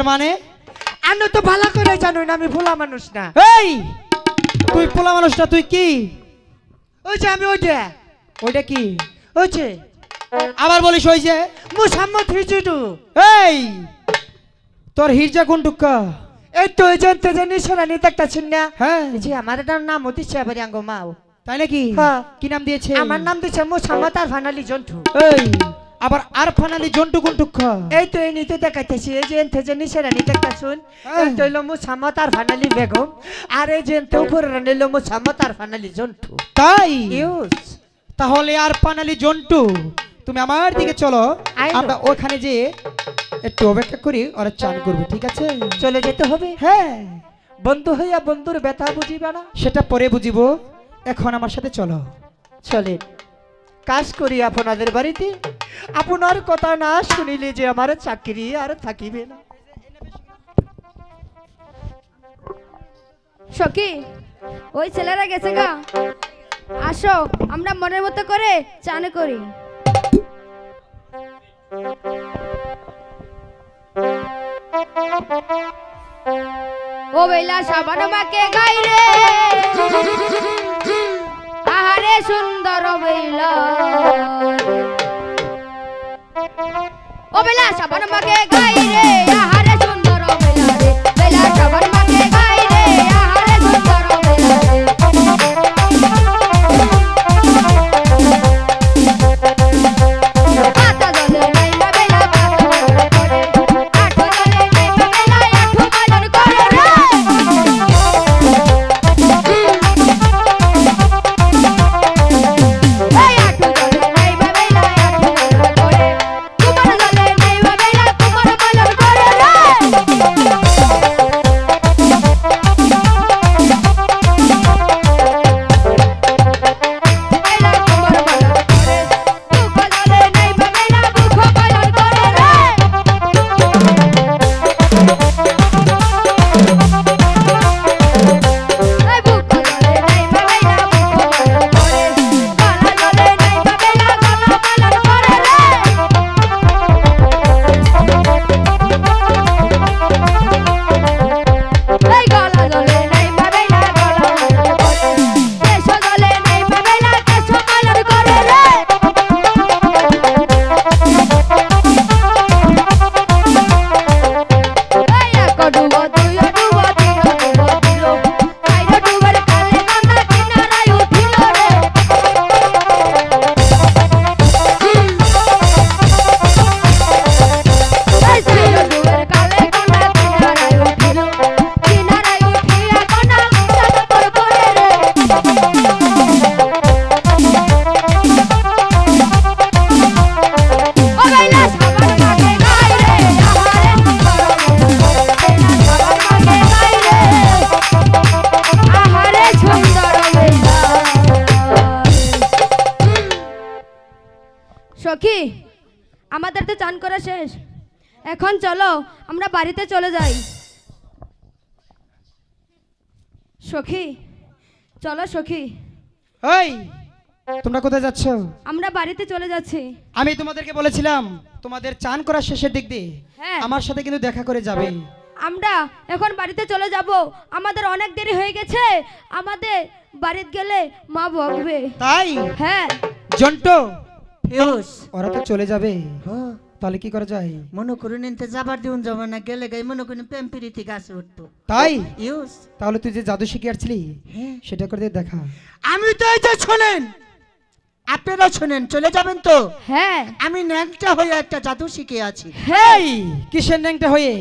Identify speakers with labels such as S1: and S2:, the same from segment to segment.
S1: তার মানে?
S2: আমি তো ভালো করে জানো না আমি ভোলা মানুষ না।
S1: এই! তুই পোলা মানুষটা তুই কি?
S2: ওই যে আমি ওই যে
S1: ওইটা কি?
S2: ওই যে।
S1: আবার বলিস ওই যে?
S2: মুসাম্মদ হিজুটু
S1: এই! তোর হিরজা কোন টুক্কা
S2: এই তো এই যে তেজে নিশানা নিতে একটা না?
S1: হ্যাঁ।
S2: যে আমার একটা নাম হতিছে আবার আঙ্গ মাও
S1: তাই নাকি?
S2: হ্যাঁ।
S1: কি নাম দিয়েছে?
S2: আমার নাম দিছে মুসাম্মদ আর ফানালি জন্টু।
S1: এই! আবার আর ফানালি জন্টু কোন টুক্কা
S2: এই তো এই নিতে দেখাইতেছি এই যে নিশানা নিতে একটা শুন
S1: হ্যাঁ।
S2: এই তো হইল মুসাম্মদ আর ফানালি বেগম আর এই যে এনতে উপরে নিল মুসাম্মদ আর ফানালি জন্টু।
S1: তাই?
S2: ইউজ
S1: তাহলে আর ফানালি জন্টু তুমি আমার দিকে চলো আমরা ওখানে যে একটু অপেক্ষা করি ওরা চান করব ঠিক আছে?
S2: চলে যেতে হবে?
S1: হ্যাঁ।
S2: বন্ধু হইয়া বন্ধুর ব্যথা বুঝিবে না?
S1: সেটা পরে বুঝিব। এখন আমার সাথে চলো।
S2: চলেন। কাজ করি আপনাদের বাড়িতে। আপনার কথা না শুনিলে যে আমার চাকরি আর থাকিবে না।
S3: সখী, ওই ছেলেরা গেছে গা। আসো, আমরা মনের মতো করে চান করি। ও বেলা সাবান মাকে গাইরে। সুন্দর বেলা ও বেলা সাবান মাকে গাই রে সুন্দর এখন চলো আমরা বাড়িতে চলে যাই। সখী চলো সখী।
S1: এই তোমরা কোথায় যাচ্ছ?
S3: আমরা বাড়িতে চলে যাচ্ছি।
S1: আমি তোমাদেরকে বলেছিলাম তোমাদের চান করার শেষের দিক দিয়ে।
S3: হ্যাঁ।
S1: আমার সাথে কিন্তু দেখা করে যাবে।
S3: আমরা এখন বাড়িতে চলে যাব। আমাদের অনেক দেরি হয়ে গেছে। আমাদের বাড়িতে গেলে মা বকবে।
S1: তাই?
S3: হ্যাঁ।
S1: জন্টু
S2: ইউজ
S1: ওরা তো চলে যাবে। তাহলে কি করা যায়?
S2: মনে করুন এনতে যাবার দিন যাব না গেলে গাই মনে করুন প্রেম প্রীতি গাছে উঠতো।
S1: তাই?
S2: ইউজ
S1: তাহলে তুই যে জাদু শিখে আসছিলি
S2: হ্যাঁ।
S1: সেটা করে দিয়ে দেখা।
S2: আমি তো এই যে শোনেন আপনারা শোনেন চলে যাবেন তো?
S3: হ্যাঁ।
S2: আমি ন্যাংটা হয়ে একটা জাদু শিখে আছি।
S1: হেই কিসের ন্যাংটা হয়ে?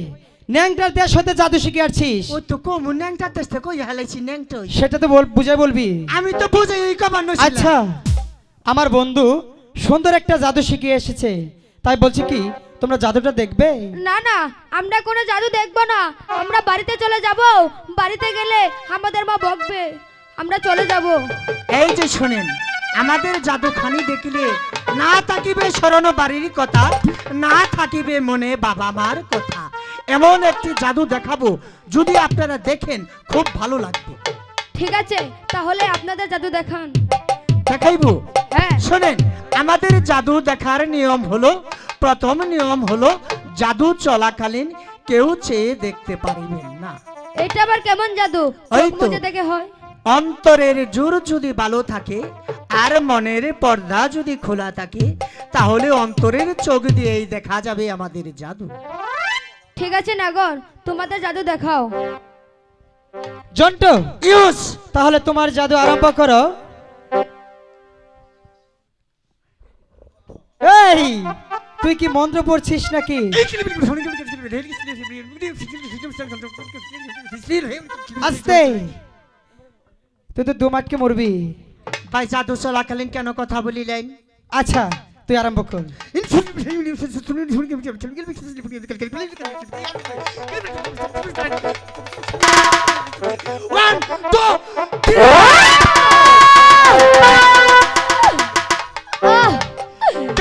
S1: ন্যাংটার দেশ হতে জাদু শিখে আসছিস।
S2: ও তো কম ন্যাংটা দেশ থেকে ওই হালাইছি ন্যাংটা
S1: সেটা তো বল বুঝাই বলবি।
S2: আমি তো বুঝে এই কবার
S1: আচ্ছা আমার বন্ধু সুন্দর একটা জাদু শিখে এসেছে। তাই বলছি কি তোমরা জাদুটা দেখবে?
S3: না না আমরা কোনো জাদু দেখব না। আমরা বাড়িতে চলে যাব বাড়িতে গেলে আমাদের মা বকবে। আমরা চলে যাব।
S2: এই যে শোনেন আমাদের জাদুখানি দেখিলে না থাকিবে স্মরণ বাড়ির কথা না থাকিবে মনে বাবা মার কথা। এমন একটি জাদু দেখাবো যদি আপনারা দেখেন খুব ভালো লাগবে।
S3: ঠিক আছে তাহলে আপনাদের জাদু দেখান।
S2: দেখাইবো? শোনেন আমাদের জাদু দেখার নিয়ম হলো প্রথম নিয়ম হলো জাদু চলাকালীন কেউ চেয়ে দেখতে পারিবেন না।
S3: এটা আবার কেমন জাদু? দেখে হয়।
S2: অন্তরের জোর যদি ভালো থাকে আর মনের পর্দা যদি খোলা থাকে তাহলে অন্তরের চোখ দিয়েই দেখা যাবে আমাদের জাদু।
S3: ঠিক আছে নাগর তোমাদের জাদু দেখাও।
S1: জন্টু
S2: ইউস
S1: তাহলে তোমার জাদু আরম্ভ করো। এই তুই কি মন্ত্র পড়ছিস নাকি? আস্তে। তুই তো দুমাটকে মরবি।
S2: ভাই জাদু চলাকালীন কেন কথা বলিলেন?
S1: আচ্ছা তুই আরম্ভ কর।
S2: One, two,
S3: আহ,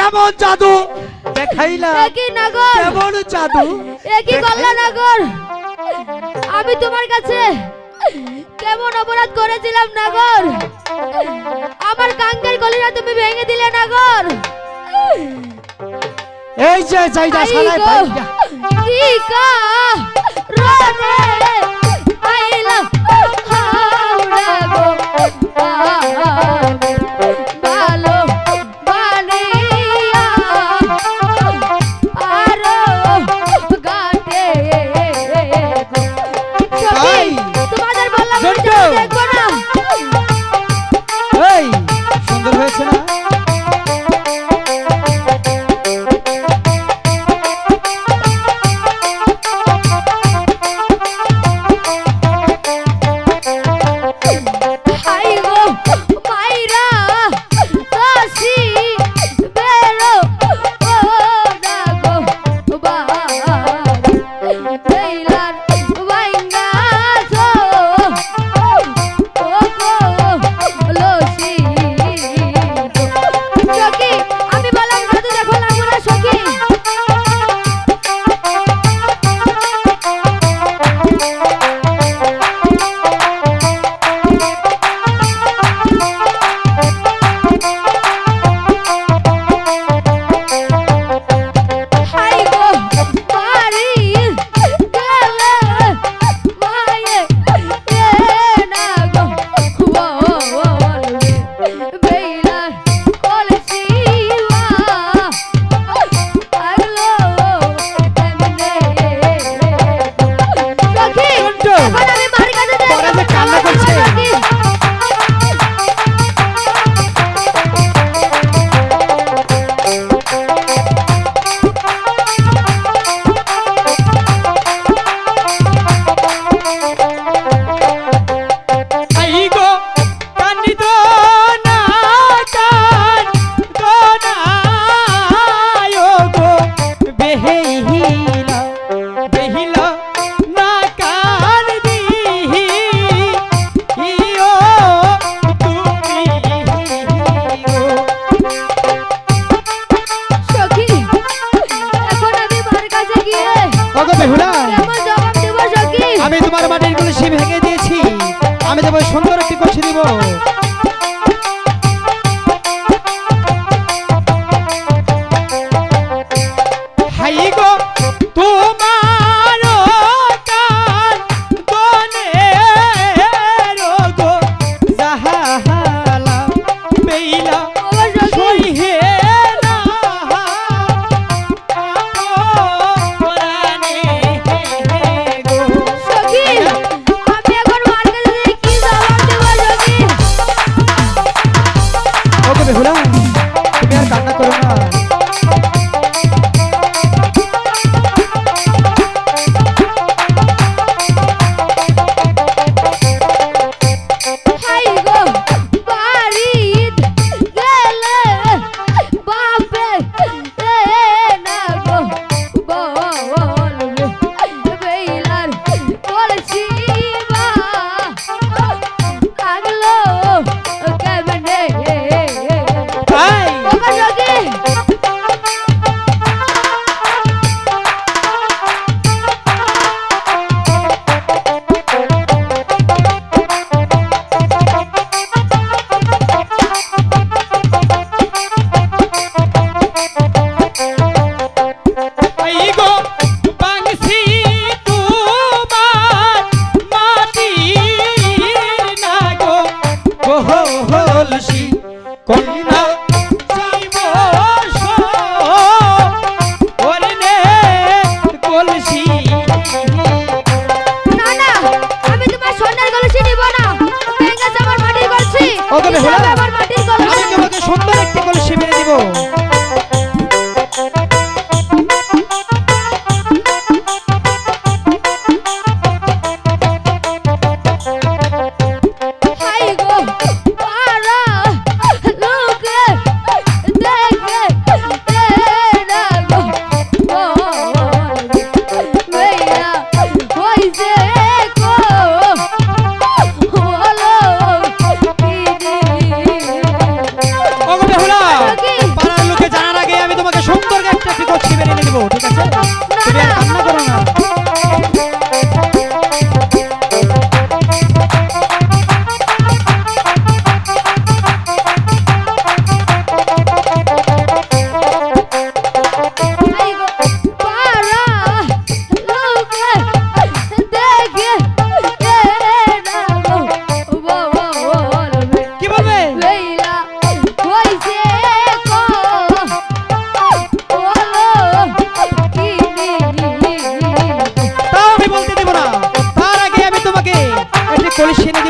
S2: কেমন জাদু? দেখাইলা।
S3: একই নাগর।
S2: কেমন জাদু?
S3: একই নাগর। আমি তোমার কাছে কেমন অপরাধ করেছিলাম নাগর? আমার কাঙ্গের গলিটা তুমি ভেঙে দিলে নাগর।
S2: এই যে যাইদা শালায় ভাইয়া
S3: কি কা রনে আইলা beyler আমি তোমার মাটিরগুলো সি ভেঙে দিয়েছি।
S1: আমি তোমার সুন্দর একটি কষে দিব। কলসি মেরে এনে দিব ঠিক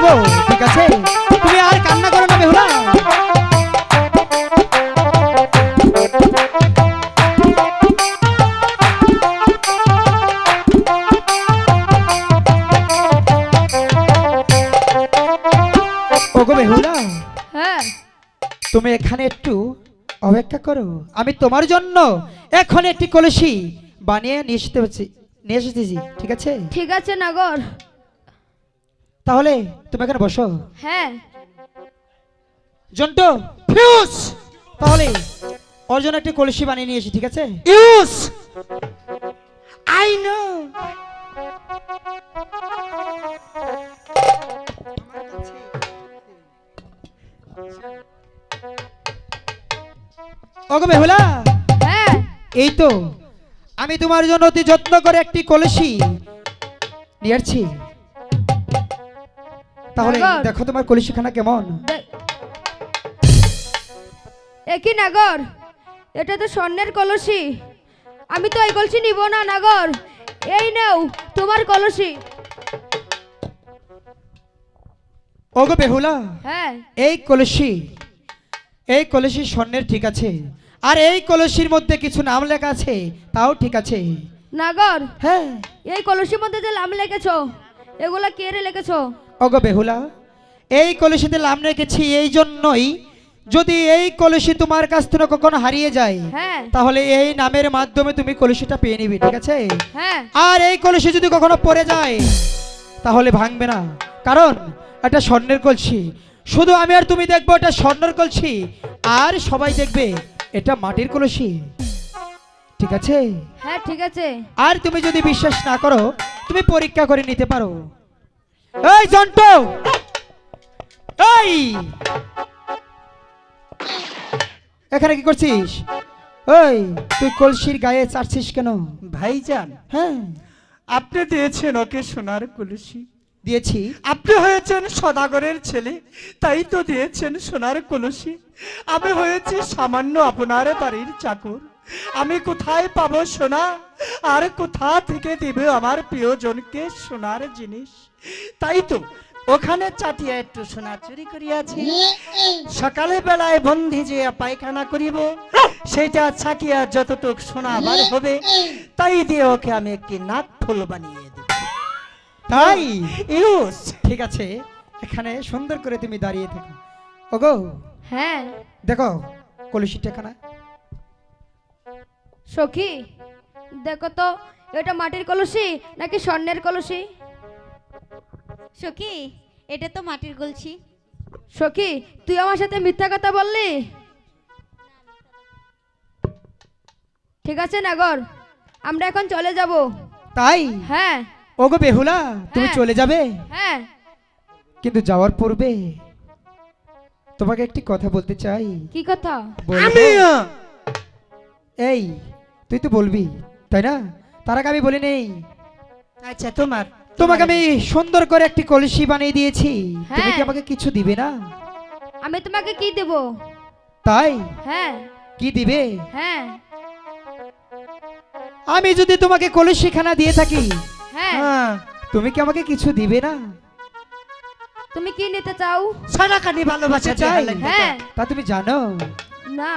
S1: দিব ঠিক আছে? তুমি আর কান্না করো না বেহুলা। ওগো বেহুলা
S3: হ্যাঁ।
S1: তুমি এখানে একটু অপেক্ষা করো। আমি তোমার জন্য এখন একটি কলসি বানিয়ে নিয়ে এসতে হচ্ছে নিয়ে এসেছি ঠিক আছে?
S3: ঠিক আছে নাগর।
S1: তাহলে তুমি এখানে বসো।
S3: হ্যাঁ।
S1: জন্টু
S2: ফিউজ
S1: তাহলে ওর জন্য একটি কলসি বানিয়ে নিয়ে এসি ঠিক আছে?
S2: ইউজ আই নো
S1: ওগো বেহুলা
S3: হ্যাঁ।
S1: এই তো আমি তোমার জন্য অতি যত্ন করে একটি কলসি নিয়ে আসছি। তাহলে দেখো তোমার কলসিখানা কেমন।
S3: একই নাগর? এটা তো স্বর্ণের কলসি। আমি তো এই কলসি নিব না নাগর। এই নাও তোমার কলসি।
S1: ওগো বেহুলা
S3: হ্যাঁ।
S1: এই কলসি এই কলসি স্বর্ণের ঠিক আছে। আর এই কলসির মধ্যে কিছু নাম লেখা আছে তাও ঠিক আছে।
S3: নাগর
S1: হ্যাঁ।
S3: এই কলসির মধ্যে যে নাম লিখেছো এগুলা কে রে লিখেছো?
S1: ওগো বেহুলা এই কলসিতে নাম রেখেছি এই জন্যই যদি এই কলসি তোমার কাছ থেকে কখনো হারিয়ে যায়
S3: হ্যাঁ।
S1: তাহলে এই নামের মাধ্যমে তুমি কলসিটা পেয়ে নিবে ঠিক আছে?
S3: হ্যাঁ।
S1: আর এই কলসি যদি কখনো পড়ে যায় তাহলে ভাঙবে না। কারণ এটা স্বর্ণের কলসি। শুধু আমি আর তুমি দেখব এটা স্বর্ণের কলসি আর সবাই দেখবে এটা মাটির কলসি। ঠিক আছে?
S3: হ্যাঁ ঠিক আছে।
S1: আর তুমি যদি বিশ্বাস না করো তুমি পরীক্ষা করে নিতে পারো। এই জন্ট! এই! এখানে কি করছিস? ওই তুই কলসির গায়ে চাটছিস কেন?
S2: ভাইজান
S1: হ্যাঁ।
S2: আপনি দিয়েছেন ওকে সোনার কলসি।
S1: দিয়েছি।
S2: আপনি হয়েছেন সদাগরের ছেলে তাই তো দিয়েছেন সোনার কলসি। আমি হয়েছি সামান্য আপনার বাড়ির চাকর। আমি কোথায় পাবো সোনা? আর কোথা থেকে দিবে আমার প্রিয়জনকে সোনার জিনিস? তাই তো ওখানে চাটিয়া একটু সোনা চুরি করিয়াছি। সকালে বেলায় বন্ধি যে পায়খানা করিব সেটা ছাকিয়া যতটুক সোনা বার হবে তাই দিয়ে ওকে আমি একটি নাক ফুল বানিয়ে দেব।
S1: তাই?
S2: ইউস
S1: ঠিক আছে এখানে সুন্দর করে তুমি দাঁড়িয়ে থাকো। ওগো
S3: হ্যাঁ।
S1: দেখো কলসিটা এখানে
S3: সখী দেখো তো এটা মাটির কলসি নাকি স্বর্ণের কলসি?
S4: সখী এটা তো মাটির গলছি
S3: সখী তুই আমার সাথে মিথ্যা কথা বললি? ঠিক আছে নাগর আমরা এখন চলে যাব।
S1: তাই?
S3: হ্যাঁ।
S1: ওগো বেহুলা তুমি
S3: হ্যাঁ।
S1: চলে যাবে?
S3: হ্যাঁ।
S1: কিন্তু যাওয়ার পূর্বে তোমাকে একটি কথা বলতে চাই।
S3: কি কথা?
S1: বলব?
S2: আমিও।
S1: এই তুই তো বলবি। তাই না? তার আগে আমি বলি নেই।
S2: আচ্ছা তোমার
S1: তোমাকে আমি সুন্দর করে একটি কলসি বানিয়ে দিয়েছি। তুমি কি
S3: হ্যাঁ।
S1: আমাকে কিছু দিবে না?
S3: আমি তোমাকে কি দেব?
S1: তাই?
S3: হ্যাঁ।
S1: কি দিবে?
S3: হ্যাঁ।
S1: আমি যদি তোমাকে কলসিখানা দিয়ে থাকি
S3: হ্যাঁ।
S2: হ্যাঁ
S1: তুমি কি আমাকে কিছু দিবে না?
S3: তুমি কি নিতে চাও?
S2: সারাখানি ভালোবাসা
S1: চাই।
S2: চাই
S3: হ্যাঁ।
S1: তা তুমি জানো?
S3: না।